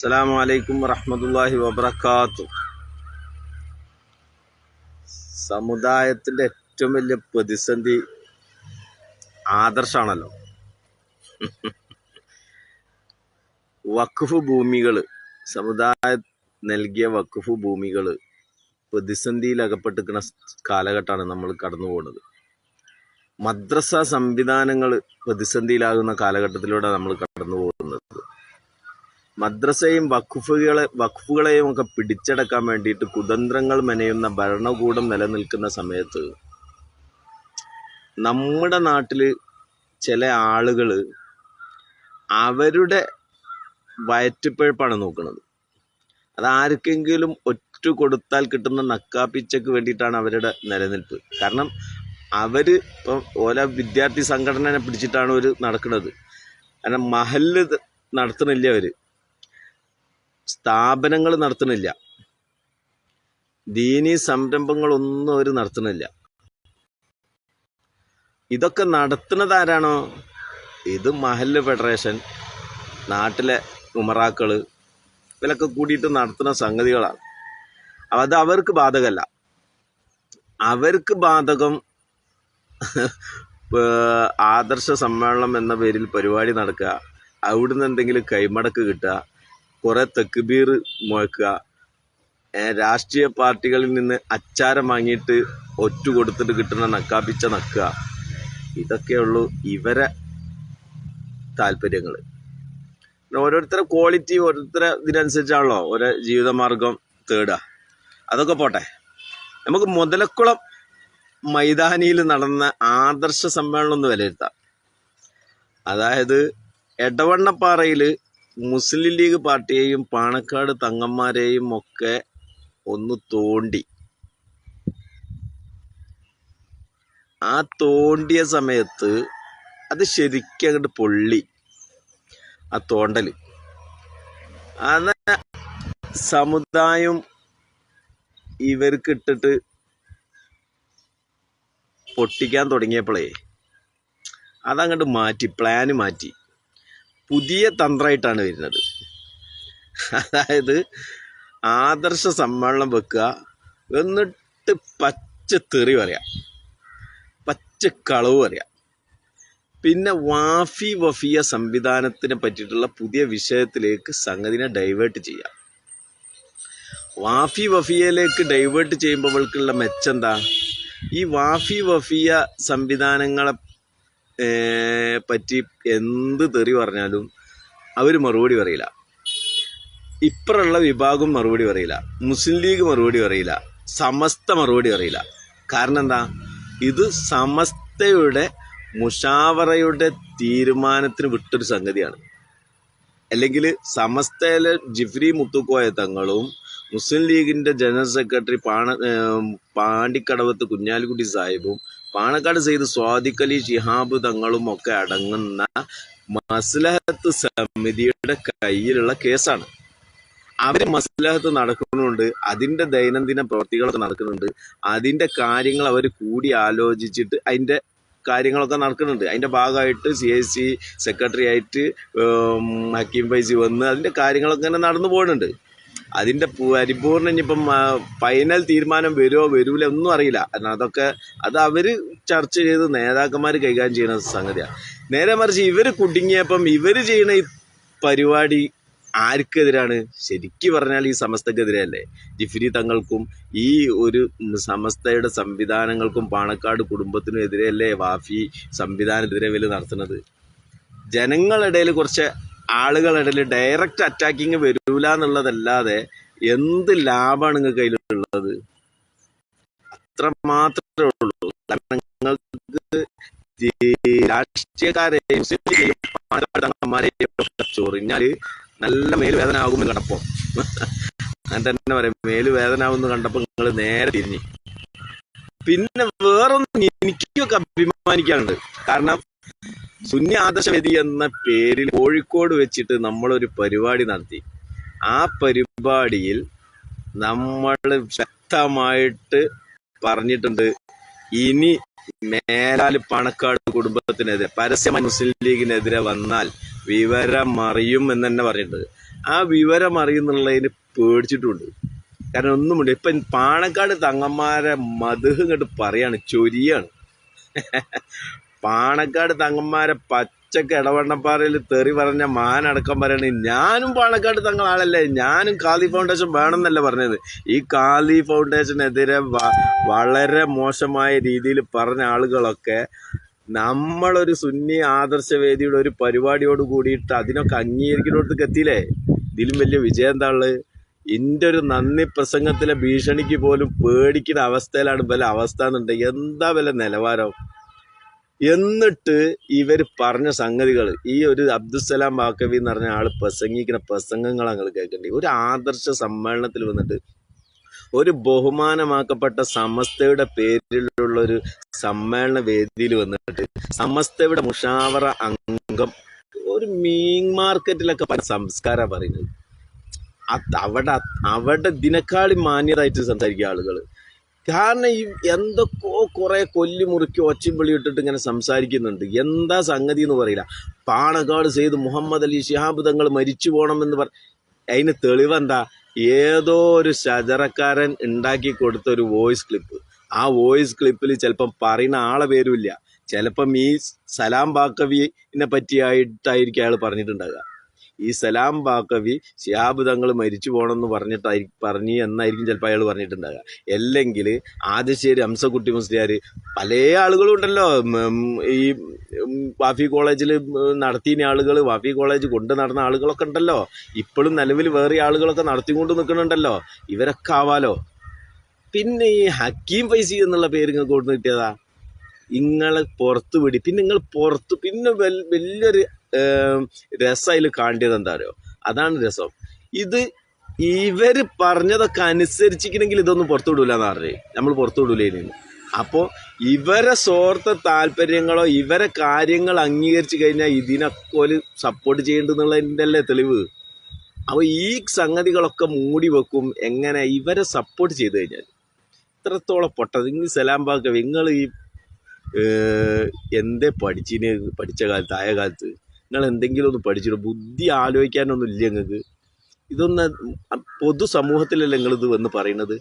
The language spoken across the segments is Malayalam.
അസ്സലാമു അലൈക്കും വറഹമത്തല്ലാഹി വബറകാത്തു. സമുദായത്തിന്റെ ഏറ്റവും വലിയ പ്രതിസന്ധി ആദർശമാണല്ലോ വഖഫ് ഭൂമികൾ സമുദായ നൽകിയ വഖഫ് ഭൂമികൾ പ്രതിസന്ധിയിൽ അകപ്പെട്ടിരിക്കുന്ന കാലഘട്ടമാണ് നമ്മൾ കടന്നു പോകുന്നത്. മദ്രസ സംവിധാനങ്ങൾ പ്രതിസന്ധിയിലാകുന്ന കാലഘട്ടത്തിലൂടെ നമ്മൾ കടന്നു പോകുന്നത്. മദ്രസയും വഖഫുകളെ വഖഫുകളെയും ഒക്കെ പിടിച്ചടക്കാൻ വേണ്ടിയിട്ട് കുതന്ത്രങ്ങൾ മെനയുന്ന ഭരണകൂടം നിലനിൽക്കുന്ന സമയത്ത് നമ്മുടെ നാട്ടിൽ ചില ആളുകൾ അവരുടെ വയറ്റിപ്പഴപ്പാണ് നോക്കുന്നത്. അത് ആർക്കെങ്കിലും ഒറ്റ കൊടുത്താൽ കിട്ടുന്ന നക്കാപ്പിച്ചക്ക് വേണ്ടിയിട്ടാണ് അവരുടെ നിലനിൽപ്പ്. കാരണം അവർ ഇപ്പം ഓരോ വിദ്യാർത്ഥി സംഘടനനെ പിടിച്ചിട്ടാണ് അവർ നടക്കുന്നത്. കാരണം മഹൽ നടത്തുന്നില്ല അവർ സ്ഥാപനങ്ങൾ നടത്തുന്നില്ല. ദീനീ സംരംഭങ്ങളൊന്നും അവർ നടത്തുന്നില്ല. ഇതൊക്കെ നടത്തുന്നത് ആരാണോ? ഇത് മഹല്ല് ഫെഡറേഷൻ നാട്ടിലെ ഉമറാക്കൾ ഇവരൊക്കെ കൂടിയിട്ട് നടത്തുന്ന സംഗതികളാണ്. അത് അവർക്ക് ബാധകമല്ല. അവർക്ക് ബാധകം ആദർശ സമ്മേളനം എന്ന പേരിൽ പരിപാടി നടക്കുക അവിടുന്ന് എന്തെങ്കിലും കൈമടക്ക് കിട്ടുക കുറെ തെക്കുബീർ മുഴക്കുക. രാഷ്ട്രീയ പാർട്ടികളിൽ നിന്ന് അച്ചാരം വാങ്ങിയിട്ട് ഒറ്റ കൊടുത്തിട്ട് കിട്ടുന്ന നക്കാപ്പിച്ച നക്കുക. ഇതൊക്കെയുള്ളൂ ഇവരെ താല്പര്യങ്ങൾ ഓരോരുത്തരെ ക്വാളിറ്റി ഓരോരുത്തരെ ഇതിനനുസരിച്ചാണല്ലോ ഓരോ ജീവിതമാർഗം തേടുക. അതൊക്കെ പോട്ടെ. നമുക്ക് മുതലക്കുളം മൈതാനിയിൽ നടന്ന ആദർശ സമ്മേളനം ഒന്ന് വിലയിരുത്താം. അതായത് എടവണ്ണപ്പാറയിൽ മുസ്ലിം ലീഗ് പാർട്ടിയെയും പാണക്കാട് തങ്ങന്മാരെയും ഒക്കെ ഒന്ന് തോണ്ടി. ആ തോണ്ടിയ സമയത്ത് അത് ശരിക്കും അങ്ങോട്ട് പൊള്ളി. ആ തോണ്ടൽ അത് സമുദായം ഇവർക്കിട്ടിട്ട് പൊട്ടിക്കാൻ തുടങ്ങിയപ്പോഴേ അതങ്ങോട്ട് മാറ്റി പ്ലാന് മാറ്റി. പുതിയ തന്ത്രമായിട്ടാണ് വരുന്നത്. അതായത് ആദർശ സമ്മേളനം വെക്കുക എന്നിട്ട് പച്ച തെറി പറയാം. പച്ച കളവ് പറയാം. പിന്നെ വാഫി വഫിയ സംവിധാനത്തിനെ പറ്റിയിട്ടുള്ള പുതിയ വിഷയത്തിലേക്ക് സംഗതിനെ ഡൈവേർട്ട് ചെയ്യാം. വാഫി വഫിയയിലേക്ക് ഡൈവേർട്ട് ചെയ്യുമ്പോൾ ചെയ്യുമ്പോൾക്കുള്ള മെച്ചെന്താ ഈ വാഫി വഫിയ സംവിധാനങ്ങളെ പറ്റി എന്ത് തെറി പറഞ്ഞാലും അവർ മറുപടി പറയില്ല. ഇപ്പറുള്ള വിഭാഗം മറുപടി പറയില്ല. മുസ്ലിം ലീഗ് മറുപടി പറയില്ല. സമസ്ത മറുപടി പറയില്ല. കാരണം എന്താ? ഇത് സമസ്തയുടെ മുഷാവറയുടെ തീരുമാനത്തിന് വിട്ടൊരു സംഗതിയാണ്. അല്ലെങ്കിൽ സമസ്തയിലെ ജിഫ്രി മുത്തുക്കോയ തങ്ങളും മുസ്ലിം ലീഗിന്റെ ജനറൽ സെക്രട്ടറി പാണ പാണ്ടിക്കടവത്ത് കുഞ്ഞാലിക്കുട്ടി സാഹിബും പാണക്കാട് സെയ്ത് സ്വാദിഖലി ഷിഹാബ് തങ്ങളും ഒക്കെ അടങ്ങുന്ന മസ്ലഹത്ത് സമിതിയുടെ കയ്യിലുള്ള കേസാണ്. അവർ മസ്ലഹത്ത് നടക്കുന്നുണ്ട് അതിന്റെ ദൈനംദിന പ്രവർത്തികളൊക്കെ നടക്കുന്നുണ്ട് അതിന്റെ കാര്യങ്ങൾ അവർ കൂടി ആലോചിച്ചിട്ട് അതിന്റെ കാര്യങ്ങളൊക്കെ നടക്കുന്നുണ്ട്. അതിന്റെ ഭാഗമായിട്ട് സി എസ് സി സെക്രട്ടറി ആയിട്ട് ഹക്കീം ഫൈസി വന്ന് അതിന്റെ കാര്യങ്ങളൊക്കെ ഇങ്ങനെ നടന്നു പോകുന്നുണ്ട് അതിന്റെ പു- പരിപൂർണ ഇനിയിപ്പം ഫൈനൽ തീരുമാനം വരുമോ വരൂല ഒന്നും അറിയില്ല. കാരണം അതൊക്കെ അത് അവർ ചർച്ച ചെയ്ത് നേതാക്കന്മാർ കൈകാര്യം ചെയ്യുന്ന സംഗതിയാണ് നേരെ മറിച്ച് ഇവർ കുടുങ്ങിയപ്പം ഇവർ ചെയ്യുന്ന ഈ പരിപാടി ആർക്കെതിരാണ്? ശരിക്കു പറഞ്ഞാൽ ഈ സമസ്തക്കെതിരെയല്ലേ? ജിഫിരി തങ്ങൾക്കും ഈ ഒരു സമസ്തയുടെ സംവിധാനങ്ങൾക്കും പാണക്കാട് കുടുംബത്തിനും എതിരെയല്ലേ വാഫി സംവിധാനത്തിനെതിരെ വില നടത്തുന്നത്? ജനങ്ങളിടയിൽ കുറച്ച് ആളുകളുടെ ഇടയിൽ ഡയറക്റ്റ് അറ്റാക്കിങ് വരൂല എന്നുള്ളതല്ലാതെ എന്ത് ലാഭമാണ് നിങ്ങൾക്ക് കയ്യിലുള്ളത്? അത്ര മാത്രമേ ഉള്ളൂ. കാരണം നിങ്ങൾക്ക് രാഷ്ട്രീയക്കാരെയും ചൊറിഞ്ഞാൽ നല്ല മേലുവേദന ആകുമെന്ന് കണ്ടപ്പോ. ഞാൻ തന്നെ പറയാം മേലുവേദന ആകുമെന്ന് കണ്ടപ്പോ നിങ്ങൾ നേരെ തിരിഞ്ഞു. പിന്നെ വേറൊന്നും എനിക്കൊക്കെ അഭിമാനിക്കാനുണ്ട്. കാരണം സുന്നി ആദർശവേദി എന്ന പേരിൽ കോഴിക്കോട് വെച്ചിട്ട് നമ്മൾ ഒരു പരിപാടി നടത്തി. ആ പരിപാടിയിൽ നമ്മൾ ശക്തമായിട്ട് പറഞ്ഞിട്ടുണ്ട് ഇനി മേലാൽ പണക്കാട് കുടുംബത്തിനെതിരെ പരസ്യമായി മുസ്ലിം ലീഗിനെതിരെ വന്നാൽ വിവരമറിയും എന്ന് തന്നെ പറഞ്ഞിട്ടുണ്ട്. ആ വിവരം അറിയുന്നുള്ളതിന് പേടിച്ചിട്ടുണ്ട്. കാരണം ഒന്നുമുണ്ട് ഇപ്പം പാണക്കാട് തങ്ങന്മാരെ ഇങ്ങോട്ട് പറയാണ് ചൊരിയാണ്. പാണക്കാട് തങ്ങന്മാരെ പച്ചക്ക് ഇടവണ്ണപ്പാറയിൽ തെറി പറഞ്ഞ മാനടക്കം പറയണേ. ഞാനും പാണക്കാട് തങ്ങൾ ആളല്ലേ. ഞാനും കാലി ഫൗണ്ടേഷൻ വേണമെന്നല്ല പറഞ്ഞത്. ഈ കാലി ഫൗണ്ടേഷനെതിരെ വളരെ മോശമായ രീതിയിൽ പറഞ്ഞ ആളുകളൊക്കെ നമ്മളൊരു സുന്നി ആദർശവേദിയുടെ ഒരു പരിപാടിയോട് കൂടിയിട്ട് അതിനൊക്കെ അംഗീകരിക്കുന്നിടത്തേക്ക് എത്തിയില്ലേ? ഇതിലും വലിയ വിജയം എന്താ ഉള്ളത് ഇന്റെ ഒരു നന്ദി പ്രസംഗത്തിലെ ഭീഷണിക്ക് പോലും പേടിക്കുന്ന അവസ്ഥയിലാണ് വല്ല അവസ്ഥ എന്നുണ്ടെങ്കിൽ എന്താ വല്ല നിലവാരം? എന്നിട്ട് ഇവർ പറഞ്ഞ സംഗതികൾ ഈ ഒരു അബ്ദുസലാം ബാക്കവി എന്ന് പറഞ്ഞ ആൾ പ്രസംഗിക്കുന്ന പ്രസംഗങ്ങൾ ഞങ്ങൾ കേൾക്കേണ്ടി ഒരു ആദർശ സമ്മേളനത്തിൽ വന്നിട്ട് ഒരു ബഹുമാനമാക്കപ്പെട്ട സമസ്തയുടെ പേരിലുള്ള ഒരു സമ്മേളന വേദിയിൽ വന്നിട്ട് സമസ്തയുടെ മുഷാവറ അംഗം ഒരു മീൻ മാർക്കറ്റിലൊക്കെ പല സംസ്കാരം പറയുന്നത്. അവിടെ അവിടെ ദിനക്കാളി മാന്യതായിട്ട് സംസാരിക്കുക ആളുകൾ കാരണം ഈ എന്തൊക്കെയോ കുറെ കൊല്ലി മുറുക്കി ഒച്ചയും ഇട്ടിട്ട് ഇങ്ങനെ സംസാരിക്കുന്നുണ്ട്. എന്താ സംഗതി എന്ന് പറയില്ല. പാണക്കാട് സെയ്ത് മുഹമ്മദ് അലി ഷിഹാബ് തങ്ങൾ മരിച്ചു പോകണമെന്ന് പറ അതിന് തെളിവെന്താ? ഏതോ ഒരു ശജറക്കാരൻ ഉണ്ടാക്കി കൊടുത്ത ഒരു വോയിസ് ക്ലിപ്പ്. ആ വോയിസ് ക്ലിപ്പിൽ ചിലപ്പം പറയുന്ന ആളെ പേരുമില്ല. ചിലപ്പം ഈ സലാം ബാക്കവിനെ പറ്റിയായിട്ടായിരിക്കും അയാൾ പറഞ്ഞിട്ടുണ്ടാകുക ഈ സലാം ബാക്കവി ശിഹാബ് തങ്ങൾ മരിച്ചു പോകണമെന്ന് പറഞ്ഞിട്ടായിരിക്കും പറഞ്ഞു എന്നായിരിക്കും ചിലപ്പോൾ അയാൾ പറഞ്ഞിട്ടുണ്ടാകുക അല്ലെങ്കിൽ ആദ്യശ്ശേരി ഹംസക്കുട്ടി മുസ്ലിയാർ പല ആളുകളും ഉണ്ടല്ലോ. ഈ വാഫി കോളേജിൽ നടത്തിയ ആളുകൾ വാഫി കോളേജ് കൊണ്ട് നടന്ന ആളുകളൊക്കെ ഉണ്ടല്ലോ. ഇപ്പോഴും നിലവിൽ വേറെ ആളുകളൊക്കെ നടത്തിക്കൊണ്ട് നിൽക്കുന്നുണ്ടല്ലോ ഇവരൊക്കെ ആവാലോ? പിന്നെ ഈ ഹക്കീം ഫൈസി എന്നുള്ള പേര് നിങ്ങൾക്ക് കൊടുത്ത് കിട്ടിയതാ? നിങ്ങളെ പുറത്ത് വിടി പിന്നെ നിങ്ങൾ പുറത്ത് പിന്നെ വലിയൊരു രസം അതിൽ കാണേണ്ടത് എന്താ അറിയോ അതാണ് രസം. ഇത് ഇവർ പറഞ്ഞതൊക്കെ അനുസരിച്ചിക്കണമെങ്കിൽ ഇതൊന്നും പുറത്തു വിടൂല എന്ന് പറഞ്ഞു. നമ്മൾ പുറത്തു വിടൂലേനു അപ്പോൾ ഇവരെ സ്വാർത്ഥ താല്പര്യങ്ങളോ ഇവരെ കാര്യങ്ങൾ അംഗീകരിച്ചു കഴിഞ്ഞാൽ ഇതിനൊക്കെ ഒരു സപ്പോർട്ട് ചെയ്യേണ്ടതെന്നുള്ളതിന്റെ അല്ലേ തെളിവ്. അപ്പോൾ ഈ സംഗതികളൊക്കെ മൂടി വെക്കും എങ്ങനെ ഇവരെ സപ്പോർട്ട് ചെയ്തു കഴിഞ്ഞാൽ ഇത്രത്തോളം പൊട്ടത് നിങ്ങൾ സലാം ബാക്ക നിങ്ങൾ ഈ എന്തേ പഠിച്ചിന്? പഠിച്ച കാലത്ത് ആയ കാലത്ത്? നിങ്ങൾ എന്തെങ്കിലും ഒന്ന് പഠിച്ചിട്ട് ബുദ്ധി ആലോചിക്കാനൊന്നും ഇല്ല നിങ്ങൾക്ക്. ഇതൊന്ന് പൊതുസമൂഹത്തിലല്ല നിങ്ങളിത് വന്ന് പറയുന്നത്?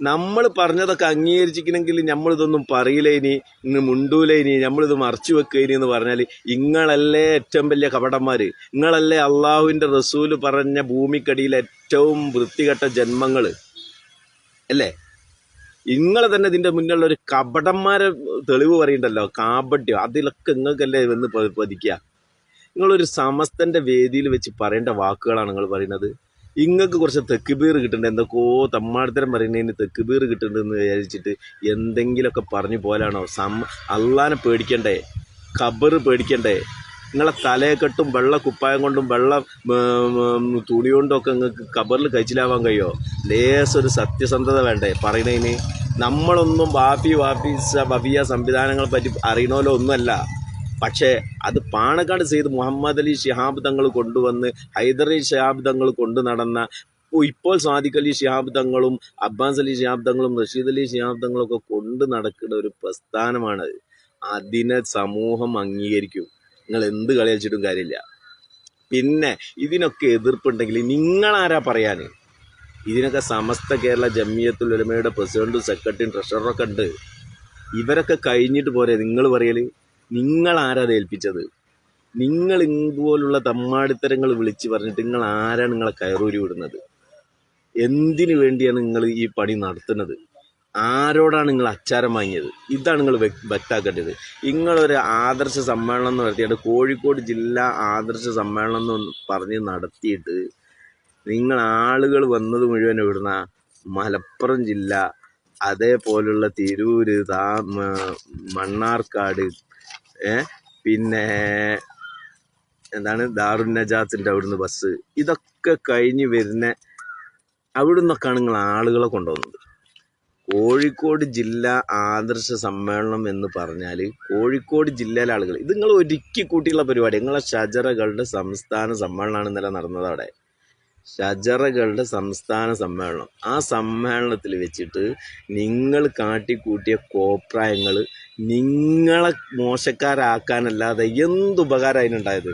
നമ്മൾ പറഞ്ഞതൊക്കെ അംഗീകരിച്ചിരിക്കണമെങ്കിൽ നമ്മളിതൊന്നും പറയില്ല ഇനി ഇന്ന് മുണ്ടൂല ഇനി നമ്മളിത് മറച്ചു വെക്കുക ഇനി എന്ന് പറഞ്ഞാൽ ഇങ്ങളല്ലേ ഏറ്റവും വലിയ കപടന്മാർ നിങ്ങളല്ലേ അള്ളാഹുവിന്റെ റസൂൽ പറഞ്ഞ ഭൂമിക്കടിയിൽ ഏറ്റവും വൃത്തികെട്ട ജന്മങ്ങൾ അല്ലേ? ഇങ്ങളെ തന്നെ ഇതിന്റെ മുന്നിലുള്ള ഒരു കപടന്മാരെ തെളിവ് പറയണ്ടല്ലോ. കാപട്യം. അതിലൊക്കെ നിങ്ങൾക്കല്ലേ വന്ന് പതിക്കുക. നിങ്ങളൊരു സമസ്തന്റെ വേദിയിൽ വെച്ച് പറയേണ്ട വാക്കുകളാണ് നിങ്ങൾ പറയുന്നത്. ഇങ്ങൾക്ക് കുറച്ച് തെക്കുബീർ കിട്ടുന്നുണ്ട് എന്തൊക്കെയോ തമ്മാടത്തരം പറയുന്നതിന് തെക്കുബീർ കിട്ടുന്നുണ്ടെന്ന് വിചാരിച്ചിട്ട് എന്തെങ്കിലുമൊക്കെ പറഞ്ഞു പോലാണോ സം അള്ളാനെ പേടിക്കണ്ടേ? ഖബർ പേടിക്കണ്ടേ? നിങ്ങളെ തലയെക്കെട്ടും വെള്ള കുപ്പായം കൊണ്ടും വെള്ള തുണി കൊണ്ടും ഒക്കെ നിങ്ങൾക്ക് കബറിൽ കഴിച്ചിലാവാൻ കഴിയുമോ ലേസൊരു സത്യസന്ധത വേണ്ടേ പറയുന്നതിന്? നമ്മളൊന്നും വാഫി വാഫി വഫിയ സംവിധാനങ്ങളെ പറ്റി അറിയണമല്ലോ ഒന്നുമല്ല. പക്ഷേ അത് പാണക്കാട് സെയ്ദ് മുഹമ്മദ് അലി ഷിഹാബ് തങ്ങൾ കൊണ്ടുവന്ന് ഹൈദറലി ഷിഹാബ് തങ്ങൾ കൊണ്ട് നടന്ന ഇപ്പോൾ സാദിഖ് അലി ഷിഹാബ് തങ്ങളും അബ്ബാസ് അലി ഷിഹാബ് തങ്ങളും റഷീദ് അലി ഷിഹാബ് തങ്ങളും ഒക്കെ കൊണ്ടു നടക്കുന്ന ഒരു പ്രസ്ഥാനമാണ് അതിനെ സമൂഹം അംഗീകരിക്കും. നിങ്ങൾ എന്ത് കളി കാര്യമില്ല. പിന്നെ ഇതിനൊക്കെ എതിർപ്പുണ്ടെങ്കിൽ നിങ്ങളാരാ പറയാന്? ഇതിനൊക്കെ സമസ്ത കേരള ജമിയത്തുൽ ഉലമയുടെ പ്രസിഡന്റും സെക്രട്ടറിയും ട്രഷററൊക്കെ ഉണ്ട്. ഇവരൊക്കെ കഴിഞ്ഞിട്ട് പോരെ നിങ്ങൾ പറയൽ? നിങ്ങൾ ആരാ ഏൽപ്പിച്ചത്? നിങ്ങൾ ഇതുപോലുള്ള തമ്മാടിത്തരങ്ങൾ വിളിച്ച് പറഞ്ഞിട്ട് നിങ്ങൾ ആരാണ് നിങ്ങളെ കയറൂരി വിടുന്നത്? എന്തിനു വേണ്ടിയാണ് നിങ്ങൾ ഈ പണി നടത്തുന്നത്? ആരോടാണ് നിങ്ങൾ അച്ചാരം വാങ്ങിയത്? ഇതാണ് നിങ്ങൾ വ്യക്- വ്യക്താക്കേണ്ടത് നിങ്ങളൊരു ആദർശ സമ്മേളനം എന്ന് നടത്തിയിട്ട് കോഴിക്കോട് ജില്ലാ ആദർശ സമ്മേളനം എന്ന് പറഞ്ഞ് നടത്തിയിട്ട് നിങ്ങൾ ആളുകൾ വന്നത് മുഴുവൻ ഇവിടുന്ന. മലപ്പുറം ജില്ല അതേപോലുള്ള തിരൂര് താ മണ്ണാർക്കാട് പിന്നെ എന്താണ്? ദാറുൻ നജാത്തിന്റെ അവിടുന്ന് ബസ്. ഇതൊക്കെ കഴിഞ്ഞ് വരുന്ന അവിടുന്നൊക്കെയാണ് നിങ്ങൾ ആളുകളെ കൊണ്ടുവന്നത്. കോഴിക്കോട് ജില്ല ആദർശ സമ്മേളനം എന്ന് പറഞ്ഞാൽ കോഴിക്കോട് ജില്ലയിലെ ആളുകൾ ഇത് നിങ്ങൾ ഒരുക്കി കൂട്ടിയുള്ള പരിപാടി. നിങ്ങളെ ഷജറകളുടെ സംസ്ഥാന സമ്മേളനമാണ് ഇന്നലെ നടന്നത് അവിടെ. ഷജറകളുടെ സംസ്ഥാന സമ്മേളനം. ആ സമ്മേളനത്തിൽ വെച്ചിട്ട് നിങ്ങൾ കാട്ടിക്കൂട്ടിയ കോപ്രായങ്ങൾ നിങ്ങളെ മോശക്കാരാക്കാനല്ലാതെ എന്ത് ഉപകാരം അതിനുണ്ടായത്?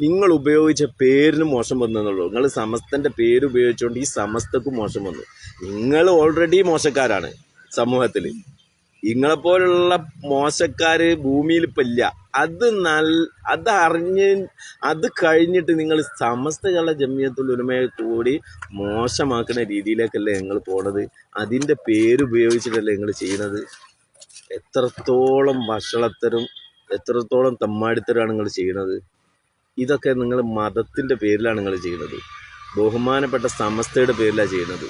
നിങ്ങൾ ഉപയോഗിച്ച പേരിന് മോശം വന്നെന്നുള്ളൂ നിങ്ങൾ സമസ്തന്റെ പേര് ഉപയോഗിച്ചുകൊണ്ട് ഈ സമസ്തക്കും മോശം വന്നു. നിങ്ങൾ ഓൾറെഡി മോശക്കാരാണ് സമൂഹത്തിൽ നിങ്ങളെപ്പോലുള്ള മോശക്കാർ ഭൂമിയിൽ ഇപ്പം ഇല്ല. അത് നല്ല അത് അറിഞ്ഞ് അത് കഴിഞ്ഞിട്ട് നിങ്ങൾ സമസ്തകളുടെ ജമ്മിയത്തുൽ ഉലമയെ കൂടി മോശമാക്കുന്ന രീതിയിലേക്കല്ലേ നിങ്ങൾ പോണത്? അതിന്റെ പേരുപയോഗിച്ചിട്ടല്ലേ നിങ്ങൾ ചെയ്യുന്നത്? എത്രത്തോളം വഷളത്തരും എത്രത്തോളം തമ്മാടിത്തരമാണ് നിങ്ങൾ ചെയ്യുന്നത്? ഇതൊക്കെ നിങ്ങൾ മതത്തിന്റെ പേരിലാണ് നിങ്ങൾ ചെയ്യുന്നത്. ബഹുമാനപ്പെട്ട സമസ്തയുടെ പേരിലാണ് ചെയ്യുന്നത്.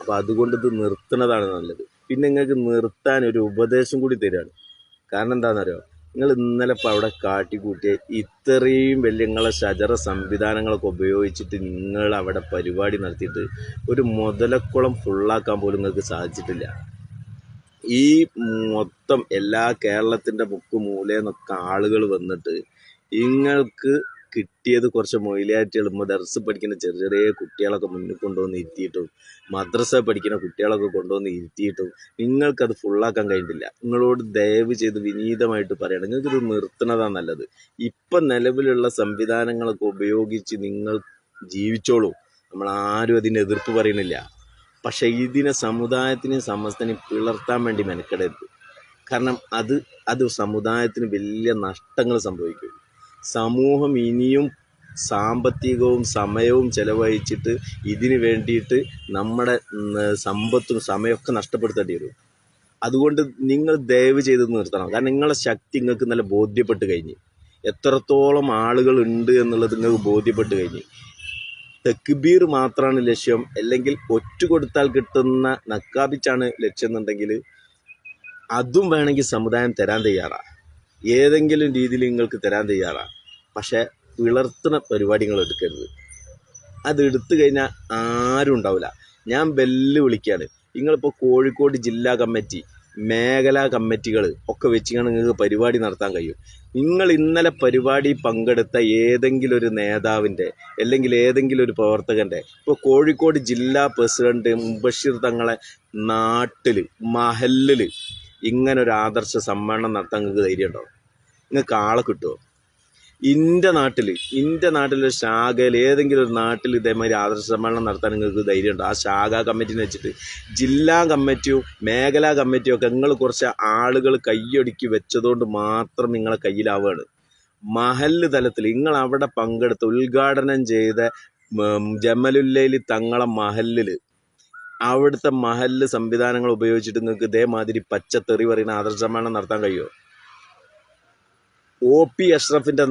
അപ്പോൾ അതുകൊണ്ട് ഇത് നിർത്തുന്നതാണ് നല്ലത്. പിന്നെ നിങ്ങൾക്ക് നിർത്താൻ ഒരു ഉപദേശം കൂടി തരികയാണ് കാരണം എന്താണെന്നറിയോ? നിങ്ങൾ ഇന്നലെ ഇപ്പോൾ അവിടെ കാട്ടിക്കൂട്ടിയ ഇത്രയും വലിയ നിങ്ങളെ ശജറ സംവിധാനങ്ങളൊക്കെ ഉപയോഗിച്ചിട്ട് നിങ്ങൾ അവിടെ പരിപാടി നടത്തിയിട്ട് ഒരു മുതലക്കുളം ഫുള്ളാക്കാൻ പോലും നിങ്ങൾക്ക് സാധിച്ചിട്ടില്ല. ഈ മൊത്തം എല്ലാ കേരളത്തിന്റെ മുക്ക് മൂലയെന്നൊക്കെ ആളുകൾ വന്നിട്ട് നിങ്ങൾക്ക് കിട്ടിയത് കുറച്ച് മൊയിലാറ്റികൾ ദർസ് പഠിക്കുന്ന ചെറിയ ചെറിയ കുട്ടികളൊക്കെ മുന്നിൽ കൊണ്ടുവന്ന് ഇരുത്തിയിട്ടും മദ്രസ പഠിക്കുന്ന കുട്ടികളൊക്കെ കൊണ്ടുവന്ന് ഇരുത്തിയിട്ടും നിങ്ങൾക്കത് ഫുള്ളാക്കാൻ കഴിഞ്ഞില്ല നിങ്ങളോട് ദയവ് ചെയ്ത് വിനീതമായിട്ട് പറയണം. നിങ്ങൾക്കിത് നിർത്തണതാണ് നല്ലത്. ഇപ്പം നിലവിലുള്ള സംവിധാനങ്ങളൊക്കെ ഉപയോഗിച്ച് നിങ്ങൾ ജീവിച്ചോളൂ. നമ്മൾ ആരും അതിന് എതിർപ്പ് പറയുന്നില്ല. പക്ഷേ ഇതിനെ സമുദായത്തിനെയും സമസ്തനെയും പിളർത്താൻ വേണ്ടി മെനക്കെടരുത്. കാരണം അത് അത് സമുദായത്തിന് വലിയ നഷ്ടങ്ങൾ സംഭവിക്കും. സമൂഹം ഇനിയും സാമ്പത്തികവും സമയവും ചെലവഴിച്ചിട്ട് ഇതിന് വേണ്ടിയിട്ട് നമ്മുടെ സമ്പത്തും സമയമൊക്കെ നഷ്ടപ്പെടുത്തേണ്ടി വരും. അതുകൊണ്ട് നിങ്ങൾ ദയവ് ചെയ്ത് നിർത്തണം. കാരണം നിങ്ങളുടെ ശക്തി നിങ്ങൾക്ക് നല്ല ബോധ്യപ്പെട്ട് കഴിഞ്ഞ്. എത്രത്തോളം ആളുകൾ ഉണ്ട് എന്നുള്ളത് നിങ്ങൾക്ക് ബോധ്യപ്പെട്ട് കഴിഞ്ഞ്. തെക്കുബീർ മാത്രമാണ് ലക്ഷ്യം. അല്ലെങ്കിൽ ഒറ്റ കൊടുത്താൽ കിട്ടുന്ന നക്കാബിച്ചാണ് ലക്ഷ്യം എന്നുണ്ടെങ്കിൽ അതും വേണമെങ്കിൽ സമുദായം തരാൻ തയ്യാറാണ് ഏതെങ്കിലും രീതിയിൽ നിങ്ങൾക്ക് തരാൻ തയ്യാറാണ് പക്ഷേ പിളർത്തുന്ന പരിപാടികൾ എടുക്കരുത്. അത് എടുത്തു കഴിഞ്ഞാൽ ആരും ഉണ്ടാവില്ല. ഞാൻ വെല്ലുവിളിക്കുകയാണ്. നിങ്ങളിപ്പോൾ കോഴിക്കോട് ജില്ലാ കമ്മിറ്റി മേഖലാ കമ്മിറ്റികൾ ഒക്കെ വെച്ചിങ്ങനെ നിങ്ങൾക്ക് പരിപാടി നടത്താൻ കഴിയും. നിങ്ങൾ ഇന്നലെ പരിപാടി പങ്കെടുത്ത ഏതെങ്കിലും ഒരു നേതാവിന്റെ അല്ലെങ്കിൽ ഏതെങ്കിലും ഒരു പ്രവർത്തകന്റെ ഇപ്പോൾ കോഴിക്കോട് ജില്ലാ പ്രസിഡന്റ് മുബഷീർ തങ്ങളെ നാട്ടിൽ മഹലിൽ ഇങ്ങനൊരു ആദർശ സമ്മേളനം നടത്താൻ നിങ്ങൾക്ക് ധൈര്യമുണ്ടോ? നിങ്ങൾക്ക് ആളെ കിട്ടുമോ ഇന്റെ നാട്ടിൽ ഇന്റെ നാട്ടിലെ ശാഖയിൽ ഏതെങ്കിലും ഒരു നാട്ടിൽ ഇതേമാതിരി ആദർശ സമ്മേളനം നടത്താൻ നിങ്ങൾക്ക് ധൈര്യമുണ്ടോ? ആ ശാഖാ കമ്മിറ്റിനെ വെച്ചിട്ട് ജില്ലാ കമ്മിറ്റിയോ മേഖലാ കമ്മിറ്റിയോ ഒക്കെ നിങ്ങൾ കുറച്ച് ആളുകൾ കൈയൊടുക്കി വെച്ചതുകൊണ്ട് മാത്രം നിങ്ങളെ കയ്യിലാവുകയാണ് മഹൽ തലത്തിൽ നിങ്ങൾ അവിടെ പങ്കെടുത്ത് ഉദ്ഘാടനം ചെയ്ത ജമലുല്ലയിൽ തങ്ങളെ മഹലിൽ അവിടുത്തെ മഹൽ സംവിധാനങ്ങൾ ഉപയോഗിച്ചിട്ട് നിങ്ങൾക്ക് ഇതേമാതിരി പച്ചത്തെറി പറയുന്ന ആദർശ സമ്മേളനം നടത്താൻ കഴിയുമോ? ഒ പി അഷ്റഫിന്റെ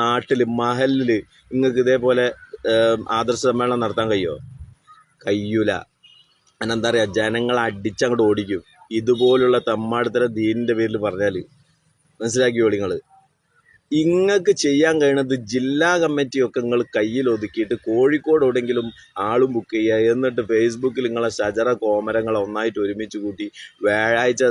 നാട്ടിൽ മഹലിൽ നിങ്ങൾക്ക് ഇതേപോലെ ആദർശ സമ്മേളനം നടത്താൻ കഴിയുമോ കഴിയൂല അതിനെന്താ പറയുക ജനങ്ങൾ അടിച്ചങ്ങോട്ട് ഓടിക്കും. ഇതുപോലുള്ള തമ്മാടത്തര ദീനിന്റെ പേരിൽ പറഞ്ഞാൽ മനസ്സിലാക്കിയോ നിങ്ങൾ ഇങ്ങൾക്ക് ചെയ്യാൻ കഴിയണത് ജില്ലാ കമ്മിറ്റി ഒക്കെ നിങ്ങൾ കയ്യിൽ ഒതുക്കിയിട്ട് കോഴിക്കോട് എവിടെയെങ്കിലും ആളും ബുക്ക് ചെയ്യുക. എന്നിട്ട് ഫേസ്ബുക്കിൽ നിങ്ങളെ ശജറ കോമരങ്ങളെ ഒന്നായിട്ട് ഒരുമിച്ച് കൂട്ടി വ്യാഴാഴ്ച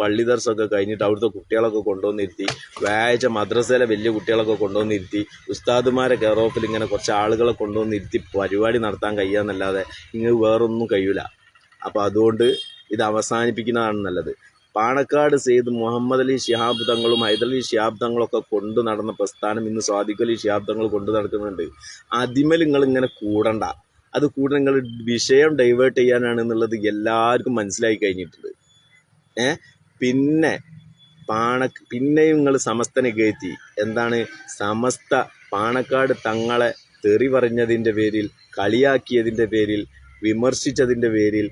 പള്ളി ദർശമൊക്കെ കഴിഞ്ഞിട്ട് അവിടുത്തെ കുട്ടികളൊക്കെ കൊണ്ടുവന്നിരുത്തി വ്യാഴാഴ്ച മദ്രസയിലെ വലിയ കുട്ടികളൊക്കെ കൊണ്ടുവന്നിരുത്തി ഉസ്താദുമാരെ കെയർ ഓഫിൽ ഇങ്ങനെ കുറച്ച് ആളുകളെ കൊണ്ടുവന്നിരുത്തി പരിപാടി നടത്താൻ കഴിയാന്നല്ലാതെ ഇങ്ങനെ വേറൊന്നും കഴിയില്ല അപ്പോൾ അതുകൊണ്ട് ഇത് അവസാനിപ്പിക്കുന്നതാണ് നല്ലത്. പാണക്കാട് സെയ്ദ് മുഹമ്മദ് അലി ഷിഹാബ് തങ്ങളും ഹൈദരലി ഷിഹാബ് തങ്ങളൊക്കെ കൊണ്ടു നടന്ന പ്രസ്ഥാനം ഇന്ന് സ്വാദിഖ് അലി ഷിഹാബ് തങ്ങൾ കൊണ്ടു നടക്കുന്നുണ്ട്. അതിമൽ നിങ്ങൾ ഇങ്ങനെ കൂടണ്ട. അത് കൂടെ നിങ്ങൾ വിഷയം ഡൈവേർട്ട് ചെയ്യാനാണ് എന്നുള്ളത് എല്ലാവർക്കും മനസ്സിലായി കഴിഞ്ഞിട്ടുണ്ട്. ഏ? പിന്നെ പാണ പിന്നെയും നിങ്ങൾ സമസ്തനെ കയറ്റി എന്താണ്? സമസ്ത പാണക്കാട് തങ്ങളെ തെറി പറഞ്ഞതിന്റെ പേരിൽ കളിയാക്കിയതിന്റെ പേരിൽ വിമർശിച്ചതിന്റെ പേരിൽ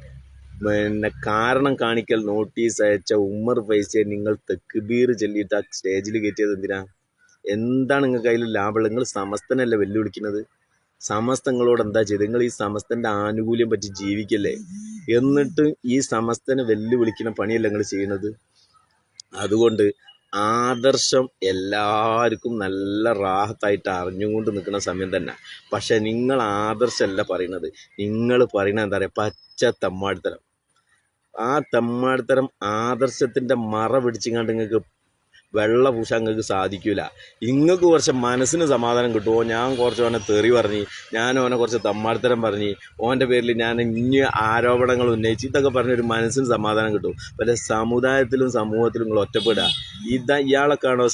പിന്നെ കാരണം കാണിക്കൽ നോട്ടീസ് അയച്ച ഉമ്മർ ഫൈസിയെ നിങ്ങൾ തെക്കുബീർ ചൊല്ലിയിട്ട് ആ സ്റ്റേജിൽ കയറ്റിയത് എന്തിനാ? എന്താണ് നിങ്ങൾക്ക് അതിൽ ലാഭമുള്ളത് നിങ്ങൾ സമസ്തനല്ലേ വെല്ലുവിളിക്കുന്നത്? സമസ്തങ്ങളോട് എന്താ ചെയ്ത്? നിങ്ങൾ ഈ സമസ്തന്റെ ആനുകൂല്യം പറ്റി ജീവിക്കല്ലേ? എന്നിട്ട് ഈ സമസ്തനെ വെല്ലുവിളിക്കുന്ന പണിയല്ല നിങ്ങൾ ചെയ്യുന്നത്? അതുകൊണ്ട് ആദർശം എല്ലാവർക്കും നല്ല റാഹത്തായിട്ട് അറിഞ്ഞുകൊണ്ട് നിൽക്കുന്ന സമയം തന്നെ. പക്ഷെ നിങ്ങൾ ആദർശമല്ല പറയുന്നത്. നിങ്ങൾ പറയുന്നത് എന്താ പറയുക പച്ച തമ്മാടിത്തരം ആ തെമ്മാടിത്തരം ആദർശത്തിന്റെ മറ പിടിച്ചിങ്ങാണ്ട് നിങ്ങൾക്ക് വെള്ള പൂശാൻ നിങ്ങൾക്ക് സാധിക്കില്ല നിങ്ങൾക്ക് കുറച്ച് മനസ്സിന് സമാധാനം കിട്ടുമോ ഞാൻ കുറച്ച് ഓനെ തെറി പറഞ്ഞ് ഞാൻ ഓനെ കുറച്ച് തമ്മാടിത്തരം പറഞ്ഞ് ഓന്റെ പേരിൽ ഞാൻ ഇനി ആരോപണങ്ങൾ ഉന്നയിച്ച് ഇതൊക്കെ പറഞ്ഞൊരു മനസ്സിന് സമാധാനം കിട്ടും. പക്ഷേ സമുദായത്തിലും സമൂഹത്തിലും നിങ്ങൾ ഒറ്റപ്പെടുക. ഇതാ ഇയാളൊക്കെയാണോ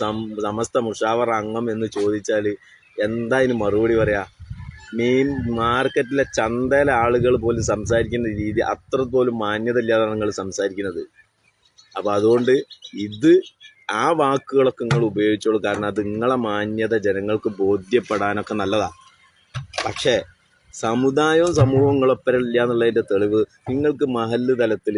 സമസ്ത മുഷാവർ അംഗം എന്ന് ചോദിച്ചാൽ എന്താ അതിന് മറുപടി പറയാ? മെയിൻ മാർക്കറ്റിലെ ചന്തയിലെ ആളുകൾ പോലും സംസാരിക്കുന്ന രീതി അത്രത്തോലും മാന്യത ഇല്ലാതാണ് നിങ്ങൾ സംസാരിക്കുന്നത്. അപ്പോൾ അതുകൊണ്ട് ഇത് ആ വാക്കുകളൊക്കെ നിങ്ങൾ ഉപയോഗിച്ചോളൂ. കാരണം അത് നിങ്ങളെ മാന്യത ജനങ്ങൾക്ക് ബോധ്യപ്പെടാനൊക്കെ നല്ലതാണ് പക്ഷേ സമുദായവും സമൂഹവും നിങ്ങളൊപ്പരം ഇല്ല എന്നുള്ളതിന്റെ തെളിവ് നിങ്ങൾക്ക് മഹല്ല് തലത്തിൽ